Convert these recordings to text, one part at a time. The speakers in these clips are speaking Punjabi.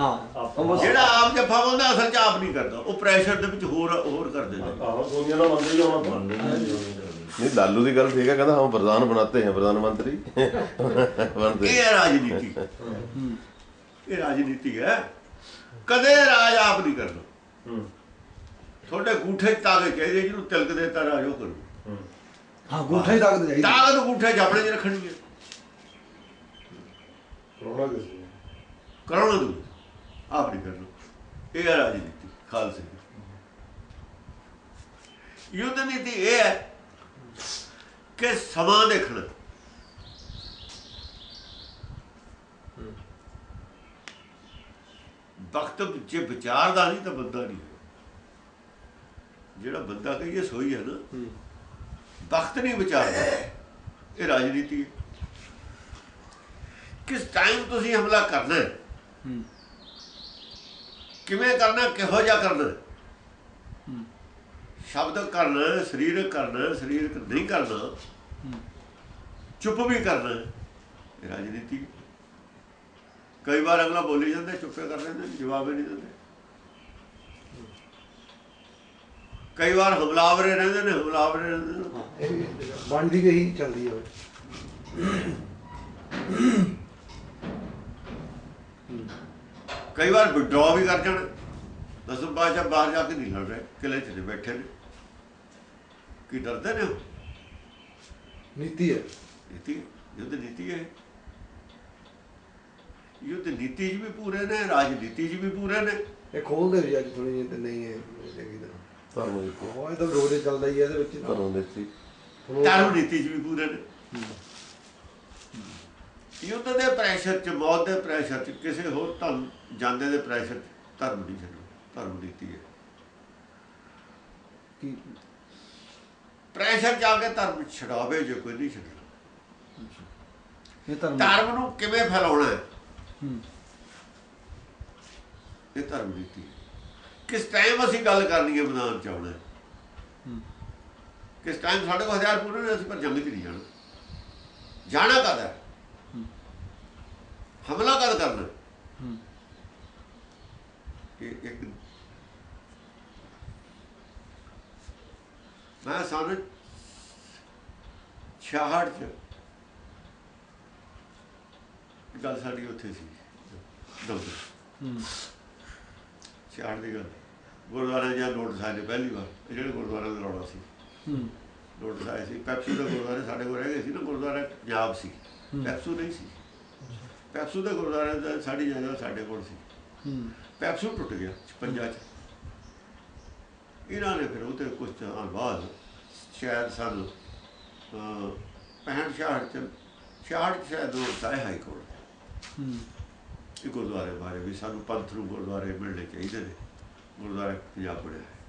ਹਾਂ। ਜਿਹੜਾ ਆਪ ਜੱਫਾ ਬੋਲਦਾ ਅਸਲ ਚ ਆਪ ਨਹੀਂ ਕਰਦਾ। ਉਹ ਪ੍ਰੈਸ਼ਰ ਦੇ ਵਿੱਚ ਹੋਰ ਹੋਰ ਕਰ ਦਿੰਦਾ। ਆਹੋ ਸੋਨੀਆ ਦਾ ਮੰਤਰੀ ਹੀ ਹੋਣਾ ਨਹੀਂ ਲਾਲੂ ਦੀ ਗੱਲ ਠੀਕ ਹੈ ਕਹਿੰਦਾ ਹਮ ਪ੍ਰਧਾਨ ਬਣਾਤੇ ਹੈ ਪ੍ਰਧਾਨ ਮੰਤਰੀ। ਇਹ ਹੈ ਰਾਜਨੀਤੀ। ਇਹ ਰਾਜਨੀਤੀ ਹੈ। ਕਦੇ ਰਾਜ ਆਪ ਨਹੀਂ ਕਰਦਾ। ਤੁਹਾਡੇ ਗੂਠੇ ਤਾਗੇ ਚਾਹੀਦੇ ਜਿਹਨੂੰ ਤਿਲਕ ਦੇ ਤਾਂ ਰਾਜੋ ਕਰੂ। ਹਾਂ। ਗੂਠੇ ਤਾਗਤ ਚਾਹੀਦੀ। ਤਾਗਤ ਗੂਠੇ ਜਾਪੜੇ ਚ ਰੱਖਣੀ ਹੈ। ਕਰੋਨਾ ਦੇ ਕਰੋਨਾ ਦੇ ਆਪ ਨਹੀਂ ਕਰਨਾ ਇਹ ਹੈ ਰਾਜਨੀਤੀ ਖਾਲਸੇ ਦੀ ਯੁੱਧ ਨੀਤੀ ਇਹ ਹੈ ਕਿ ਸਮਾਂ ਦੇਖਣਾ ਵਕਤ ਜੇ ਵਿਚਾਰਦਾ ਨਹੀਂ ਤਾਂ ਬੰਦਾ ਨਹੀਂ ਜਿਹੜਾ ਬੰਦਾ ਕਹੀਏ ਸੋਈ ਹੈ ਨਾ ਵਕਤ ਨਹੀਂ ਵਿਚਾਰਦਾ ਇਹ ਰਾਜਨੀਤੀ ਹੈ ਕਿਸ ਟਾਈਮ ਤੁਸੀਂ ਹਮਲਾ ਕਰਨਾ ਹੈ ਕਿਵੇਂ ਕਰਨਾ ਕਿਹੋ ਜਿਹਾ ਕਰਨਾ। ਸ਼ਬਦ ਕਰਨਾ ਸਰੀਰਕ ਕਰਨਾ ਸਰੀਰਕ ਨਹੀਂ ਕਰਨਾ ਚੁੱਪ ਵੀ ਕਰਨਾ ਰਾਜਨੀਤੀ। ਕਈ ਵਾਰ ਅਗਲਾ ਬੋਲੀ ਜਾਂਦਾ ਚੁੱਪੇ ਕਰ ਲੈਂਦੇ ਨੇ, ਜਵਾਬ ਹੀ ਨਹੀਂ ਦਿੰਦੇ। ਕਈ ਵਾਰ ਹਮਲਾਵਰੇ ਰਹਿੰਦੇ ਨੇ ਹਮਲਾਵਰੇ ਰਹਿੰਦੇ ਨੇ। ਬਣਦੀ ਗਈ ਚੱਲਦੀ ਹੈ ਕਈ ਵਾਰ ਵਿਡਰਾ ਵੀ ਕਰ ਜਾਣ ਦਸਮ ਬਾਦਸ਼ਾਹ ਬਾਹਰ ਜਾ ਕੇ ਨਹੀਂ ਲੜ ਰਹੇ ਕਿਲੇ 'ਚ ਬੈਠੇ ਨੇ। ਕੀ ਡਰਦੇ ਨੇ? ਨੀਤੀ ਹੈ। ਨੀਤੀ? ਯੁੱਧ ਨੀਤੀ ਹੈ। ਯੁੱਧ ਨੀਤੀ 'ਚ ਵੀ ਪੂਰੇ ਨੇ ਰਾਜਨੀਤੀ 'ਚ ਵੀ ਪੂਰੇ ਨੇ। ਇਹ ਖੋਲਦੇ ਵੀ ਅੱਜ ਥੋੜੀ ਜਿਹੀ ਤੇ ਨਹੀਂ ਹੈ ਚੰਗੀ ਤਰ੍ਹਾਂ। ਧਰਮ ਦੀ ਉਹ ਇਹ ਤਾਂ ਰੋਜ਼ ਚੱਲਦਾ ਹੀ ਹੈ ਇਹਦੇ ਵਿੱਚ। ਧਰਮ ਦੇ ਧਰਮ ਨੀਤੀ 'ਚ ਵੀ ਪੂਰੇ ਨੇ। ਯੁੱਧ ਦੇ ਪ੍ਰੈਸ਼ਰ 'ਚ ਮੌਤ ਦੇ ਪ੍ਰੈਸ਼ਰ 'ਚ ਕਿਸੇ ਹੋਰ ਧਰਮ ਜਾਂਦੇ ਦੇ ਪ੍ਰੈਸ਼ਰ 'ਚ ਧਰਮ ਨਹੀਂ ਛੱਡੋ ਧਰਮ ਨੀਤੀ ਹੈ। ਕੀ? ਪ੍ਰੈਸ਼ਰ ਜਾ ਕੇ ਧਰਮ ਛਡਾਵੇ ਜੇ ਕੋਈ ਨਹੀਂ ਛੱਡਣਾ। ਇਹ ਧਰਮ ਧਰਮ ਨੂੰ ਕਿਵੇਂ ਫੈਲਾਉਣਾ ਹੈ? ਇਹ ਧਰਮ ਨੀਤੀ। ਕਿਸ ਟਾਈਮ ਅਸੀਂ ਗੱਲ ਕਰਨੀ ਹੈ ਮੈਦਾਨ ਚ ਆਉਣਾ। ਕਿਸ ਟਾਈਮ ਸਾਡੇ ਕੋਲ ਹਥਿਆਰ ਪੂਰੇ ਨੇ ਅਸੀਂ ਪਰ ਜੰਗ 'ਚ ਨਹੀਂ ਜਾਣਾ। ਜਾਣਾ ਕਦ ਕਰਨਾ। ਇਹ ਇੱਕ ਮੈਂ ਸਾਨੇ 66 ਚ ਗੱਲ ਸਾਡੀ ਉੱਥੇ ਸੀ। ਦਫ਼ਤਰ ਹੂੰ। 66 ਦੀ ਗੱਲ। ਗੁਰਦੁਆਰੇ ਜਾਂ ਆਏ ਨੇ ਪਹਿਲੀ ਵਾਰ ਜਿਹੜੇ ਗੁਰਦੁਆਰੇ ਦਾ ਰੌਲਾ ਸੀ। ਹੂੰ। ਨੋਟਿਸ ਆਏ ਸੀ। ਪੈਪਸੂ ਦੇ ਗੁਰਦੁਆਰੇ ਸਾਡੇ ਕੋਲ ਰਹਿ ਗਏ ਸੀ ਨਾ ਗੁਰਦੁਆਰਾ ਪੰਜਾਬ ਸੀ। ਪੈਪਸੂ ਨਹੀਂ ਸੀ। ਪੈਪਸੂ ਦੇ ਗੁਰਦੁਆਰੇ ਦਾ ਸਾਡੀ ਜਗ੍ਹਾ ਸਾਡੇ ਕੋਲ ਸੀ। ਹੂੰ। ਪੈਪਸੂ ਟੁੱਟ ਗਿਆ 56 ਚ। ਇਹਨਾਂ ਨੇ ਫਿਰ ਉਹਤੇ ਕੁਝ ਸਾਲ ਬਾਅਦ ਸ਼ਾਇਦ ਸਾਨੂੰ ਅਹ, 65 66 ਚ 66 ਚ ਸ਼ਾਇਦ ਉਹ ਸਾਇ ਹਾਈ ਕੋਰਟ ਹੂੰ। ਇਹ ਗੁਰਦੁਆਰੇ ਬਾਰੇ ਵੀ ਸਾਨੂੰ ਪੰਥ ਨੂੰ ਗੁਰਦੁਆਰੇ ਮਿਲਣੇ ਚਾਹੀਦੇ ਨੇ। ਗੁਰਦੁਆਰਾ ਪੰਜਾਬ ਬਣਿਆ ਹੈ।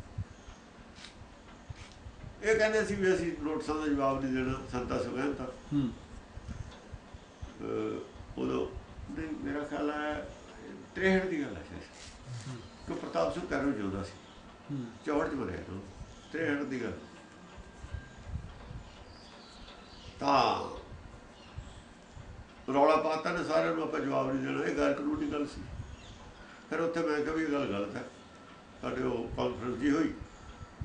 ਇਹ ਕਹਿੰਦੇ ਸੀ ਵੀ ਅਸੀਂ ਨੋਟਿਸਾਂ ਦਾ ਜਵਾਬ ਨਹੀਂ ਦੇਣਾ ਸੰਤਾ ਸੁਗੰਧਾ ਹੂੰ। ਉਦੋਂ ਮੇਰਾ ਖਿਆਲ ਹੈ 63 ਦੀ ਗੱਲ ਹੈ ਕਿ ਪ੍ਰਤਾਪ ਸਿੰਘ ਕਰੋ ਜਿਉਂਦਾ ਸੀ। ਚੌੜ ਚ ਮਰਿਆ ਨੂੰ 63 ਦੀ ਗੱਲ। ਤਾਂ ਰੌਲਾ ਪਾਤਾ ਨੇ ਸਾਰਿਆਂ ਨੂੰ ਆਪਾਂ ਜਵਾਬ ਨਹੀਂ ਦੇਣਾ। ਇਹ ਗੈਰ ਕਾਨੂੰਨੀ ਗੱਲ ਸੀ। ਫਿਰ ਉੱਥੇ ਮੈਂ ਕਿਹਾ ਵੀ ਇਹ ਗੱਲ ਗਲਤ ਹੈ। ਸਾਡੇ ਉਹ ਕਾਨਫਰੰਸ ਜੀ ਹੋਈ।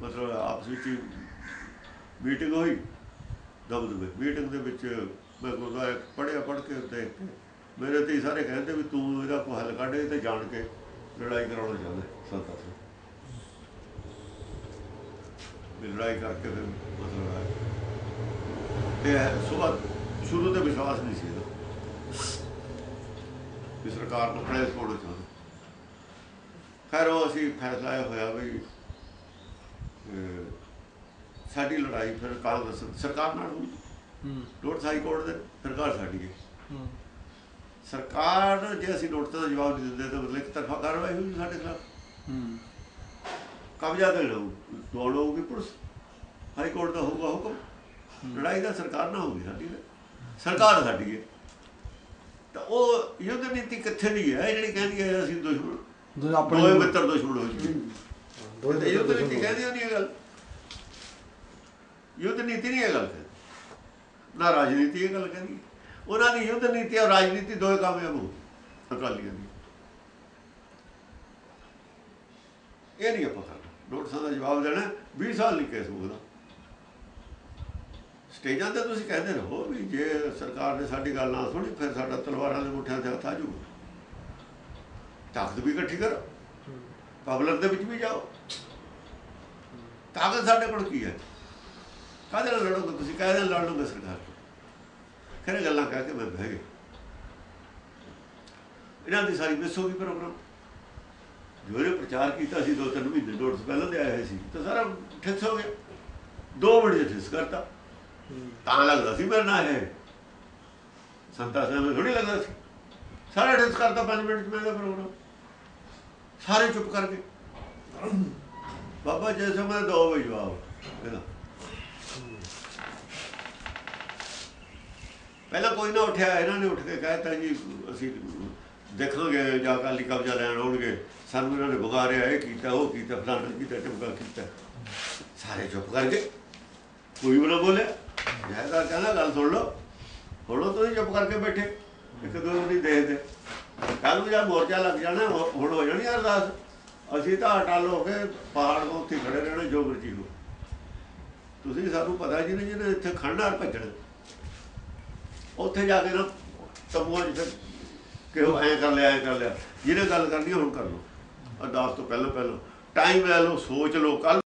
ਮਤਲਬ ਆਪਸ ਵਿੱਚ ਮੀਟਿੰਗ ਹੋਈ। ਦਬਦਬੇ ਮੀਟਿੰਗ ਦੇ ਵਿੱਚ ਮੈਂ ਗੁਰਦੁਆਰੇ ਪੜਿਆ ਪੜ੍ਹ ਕੇ ਦੇਖ ਕੇ ਮੇਰੇ ਤੇ ਸਾਰੇ ਕਹਿੰਦੇ ਵੀ ਤੂੰ ਇਹਦਾ ਕੋਈ ਹੱਲ ਕੱਢ ਤੇ ਜਾਣ ਕੇ ਲੜਾਈ ਕਰਾਉਣਾ ਚਾਹੁੰਦਾ ਸੰਤਾਂ ਤੋਂ ਵੀ ਲੜਾਈ ਕਰਕੇ ਫਿਰ ਮਤਲਬ ਹੈ ਤੇ ਸੁਬਾਹ ਸ਼ੁਰੂ ਤੋਂ ਵਿਸ਼ਵਾਸ ਨਹੀਂ ਸੀ ਇਹਦਾ। ਵੀ ਸਰਕਾਰ ਨੂੰ ਪ੍ਰੈਸ ਪਾਉਣਾ ਚਾਹੁੰਦਾ। ਖੈਰ ਉਹ ਅਸੀਂ ਫੈਸਲਾ ਹੋਇਆ ਵੀ ਸਾਡੀ ਲੜਾਈ ਫਿਰ ਕਾਂਗਰਸ ਸਰਕਾਰ ਨਾਲ ਹੋਈ। ਹੂੰ। ਨੋਟਿਸ ਹਾਈ ਕੋਰਟ ਦੇ ਸਰਕਾਰ ਸਾਡੀ ਹੈ ਹੂੰ। ਸਰਕਾਰ ਜੇ ਅਸੀਂ ਨੋਟਿਸ ਦਾ ਜਵਾਬ ਨਹੀਂ ਦਿੰਦੇ ਤਾਂ ਮਤਲਬ ਇੱਕ ਤਰਫਾ ਕਾਰਵਾਈ ਹੋਈ ਸਾਡੇ ਖਿਲਾਫ। ਹੂੰ। ਕਬਜ਼ਾ ਕਰ ਲਊ? ਦੌੜ ਹੋਊਗੀ ਪੁਲਿਸ। ਹਾਈ ਕੋਰਟ ਦਾ ਹੋਊਗਾ ਹੁਕਮ। ਲੜਾਈ ਦਾ ਸਰਕਾਰ ਨਾਲ ਹੋਊਗੀ ਸਾਡੀ। ਸਰਕਾਰ ਸਾਡੀ ਹੈ ਤਾਂ ਉਹ ਯੁੱਧ ਨੀਤੀ ਕਿੱਥੇ ਦੀ ਹੈ? ਜਿਹੜੀ ਕਹਿੰਦੀ ਹੈ ਅਸੀਂ ਦੁਸ਼ਮਣ। ਆਪਣੇ ਮਿੱਤਰ ਦੁਸ਼ਮਣ ਹੋ ਜੀ ਦੋਏ ਤੇ ਯੁੱਧ ਨੀਤੀ। ਕਹਿੰਦੀ ਨਹੀਂ ਇਹ ਗੱਲ। ਯੁੱਧ ਨੀਤੀ ਨਹੀਂ ਇਹ ਗੱਲ ਕਹਿੰਦੀ। ਨਾ ਰਾਜਨੀਤੀ ਇਹ ਗੱਲ ਕਹਿੰਦੀ। ਉਹਨਾਂ ਦੀ ਯੁੱਧ ਨੀਤੀ ਔਰ ਰਾਜਨੀਤੀ ਦੋਏ ਕਾਮਯਾਬ ਹੋ ਅਕਾਲੀਆਂ ਦੀ। ਇਹ ਨਹੀਂ ਆਪਾਂ ਨੋਟਿਸਾਂ ਦਾ ਜਵਾਬ ਦੇਣਾ 20 ਸਾਲ ਨਹੀਂ ਕੇਸ ਮੁਕਦਾ। ਸਟੇਜਾਂ ਤੇ ਤੁਸੀਂ ਕਹਿੰਦੇ ਰਹੋ ਵੀ ਜੇ ਸਰਕਾਰ ਨੇ ਸਾਡੀ ਗੱਲ ਨਾ ਸੁਣੀ ਫਿਰ ਸਾਡਾ ਤਲਵਾਰਾਂ ਦੇ ਮੁੱਠਿਆਂ ਤੇ ਹੱਥ ਆ ਜਾਊਗਾ। ਤਾਕਤ ਵੀ ਇਕੱਠੀ ਕਰੋ। ਪਬਲਿਕ ਦੇ ਵਿੱਚ ਵੀ ਜਾਓ। ਤਾਕਤ ਸਾਡੇ ਕੋਲ ਕੀ ਹੈ? ਕਾਹਦੇ ਨਾਲ ਲੜੋਗੇ ਤੁਸੀਂ? ਕਾਹਦੇ ਨਾਲ ਲੜੋਗੇ ਸਰਕਾਰ? ਖਰੇ ਗੱਲਾਂ ਕਹਿ ਕੇ ਮੈਂ ਬਹਿ ਗਿਆ ਇਹਨਾਂ ਦੀ ਸਾਰੀ ਮਿਸ ਹੋ ਗਈ ਪ੍ਰੋਗਰਾਮ ਜੋ ਇਹਨੇ ਪ੍ਰਚਾਰ ਕੀਤਾ ਸੀ, ਦੋ ਤਿੰਨ ਮਹੀਨੇ ਨੋਟਿਸ ਪਹਿਲਾਂ ਦੇ ਆਏ ਸੀ, ਤਾਂ ਸਾਰਾ ਠਿੱਸ ਹੋ ਗਿਆ। ਦੋ ਮਿੰਟ ਚ ਠਿੱਸ ਕਰਤਾ। ਤਾਂ ਲੱਗਦਾ ਸੀ ਮੇਰੇ ਨਾਲ ਇਹ। ਸੰਤਾ ਸਾਹਿਬ ਨੂੰ ਥੋੜੀ ਲੱਗਦਾ ਸੀ। ਸਾਰਾ ਠਿੱਸ ਕਰਤਾ 5 ਮਿੰਟ ਚ ਮੇਰਾ ਪ੍ਰੋਗਰਾਮ ਸਾਰੇ ਚੁੱਪ ਕਰਕੇ। ਗਏ ਬਾਬਾ ਜੇ ਸਮੇਂ ਦੋ ਵਜੇ ਜਵਾਬ। ਇਹਦਾ ਪਹਿਲਾਂ ਕੋਈ ਨਾ ਉੱਠਿਆ, ਇਹਨਾਂ ਨੇ ਉੱਠ ਕੇ ਕਹਿਤਾ ਜੀ, ਅਸੀਂ ਦੇਖਾਂਗੇ ਜਾਂ ਕਾਲੀ ਕਬਜ਼ਾ ਲੈਣ ਆਉਣਗੇ। ਸਾਨੂੰ ਇਹਨਾਂ ਨੇ ਬੁਗਾਰਿਆ ਇਹ ਕੀਤਾ, ਉਹ ਕੀਤਾ, ਫਲਾਣਾ ਕੀਤਾ ਟਿਮਕਾ ਕੀਤਾ। ਸਾਰੇ ਚੁੱਪ ਕਰ ਗਏ। ਕੋਈ ਵੀ ਨਾ ਬੋਲਿਆ। ਜੈਦਾਰ ਕਹਿੰਦਾ, ਗੱਲ ਸੁਣ ਲਓ। ਹੁਣ ਤੁਸੀਂ ਚੁੱਪ ਕਰਕੇ ਬੈਠੇ। ਇੱਕ ਦੋ ਨੂੰ ਦੇਖਦੇ। ਕੱਲ ਨੂੰ ਜਦ ਮੋਰਚਾ ਲੱਗ ਜਾਣਾ, ਹੁਣ ਹੋ ਜਾਣੀ ਅਰਦਾਸ। ਅਸੀਂ ਤਾਂ ਅਟਲ ਹੋ ਕੇ ਪਹਾੜ ਤੋਂ ਉੱਥੇ ਖੜੇ ਰਹਿਣਾ, ਜੋ ਮਰਜ਼ੀ ਹੋ। ਤੁਸੀਂ ਸਾਨੂੰ ਪਤਾ ਜੀ ਨੇ ਜਿਹਨੇ ਇੱਥੇ ਖੜਨਾ ਔਰ ਭੱਜਣਾ। ਉੱਥੇ ਜਾ ਕੇ ਨਾ ਤਬੂਆ 'ਚ ਕਿਹੋ ਐਂ ਕਰ ਲਿਆ, ਐਂ ਕਰ ਲਿਆ। ਜਿਹਨੇ ਗੱਲ ਕਰਨੀ ਹੁਣ ਕਰ ਲਓ। ਅਰਦਾਸ ਤੋਂ ਪਹਿਲਾਂ ਪਹਿਲਾਂ। ਟਾਈਮ ਲੈ ਲਓ, ਸੋਚ ਲਓ ਕੱਲ